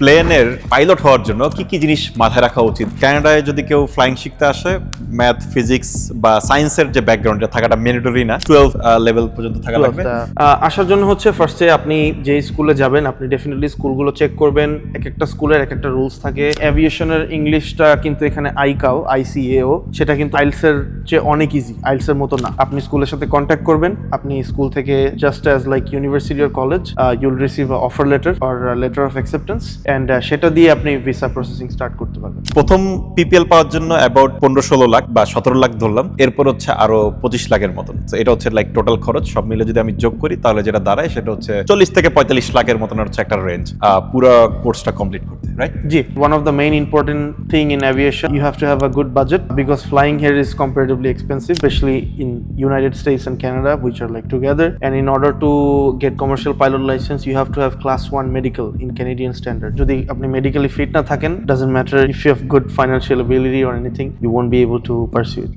প্লেনের পাইলট হওয়ার জন্য কি কি জিনিস মাথায় রাখা উচিত? কানাডায় যদি কেউ ফ্লাইং শিখতে আসে ম্যাথ ফিজিক্স বা সায়েন্সের যে ব্যাকগ্রাউন্ডটা থাকাটা ম্যান্ডেটরি না টুয়েলভ লেভেল পর্যন্ত থাকা লাগবে। আসার জন্য হচ্ছে ফার্স্টে আপনি যে স্কুলে যাবেন আপনি ডেফিনেটলি স্কুলগুলো চেক করবেন। এক একটা স্কুলের এক একটা রুলস থাকে। অ্যাভিয়েশনের ইংলিশটা কিন্তু এখানে আইকাও আইসিএও সেটা কিন্তু আইলসের চেয়ে অনেক ইজি আইলসের মতো না। আপনি স্কুলের সাথে কন্ট্যাক্ট করবেন। আপনি স্কুল থেকে just as like university or college you'll receive offer letter or letter of acceptance and সেটা দিয়ে আপনি ভিসা প্রসেসিং স্টার্ট করতে পারবেন। প্রথম পিপিএল পাওয়ার জন্য অ্যাবাউট পনেরো ষোলো লাখ বা সতেরো লাখ ধরলাম। এরপর হচ্ছে আরও পঁচিশ লাখের মতন। এটা হচ্ছে লাইক টোটাল খরচ। সব মিলে যদি আমি যোগ করি তাহলে যেটা দাঁড়ায় সেটা হচ্ছে চল্লিশ থেকে পঁয়তাল্লিশ লাখের মতন হচ্ছে একটা রেঞ্জ পুরো কোর্সটা কমপ্লিট করতে right ji. One of the main important thing in aviation you have to have a good budget because flying here is comparatively expensive specially in United States and Canada which are like together and in order to get commercial pilot license you have to have class one medical in Canadian standard যদি আপনি medically fit না থাকেন, matter if you have good financial ability or anything, you won't be able to pursue it.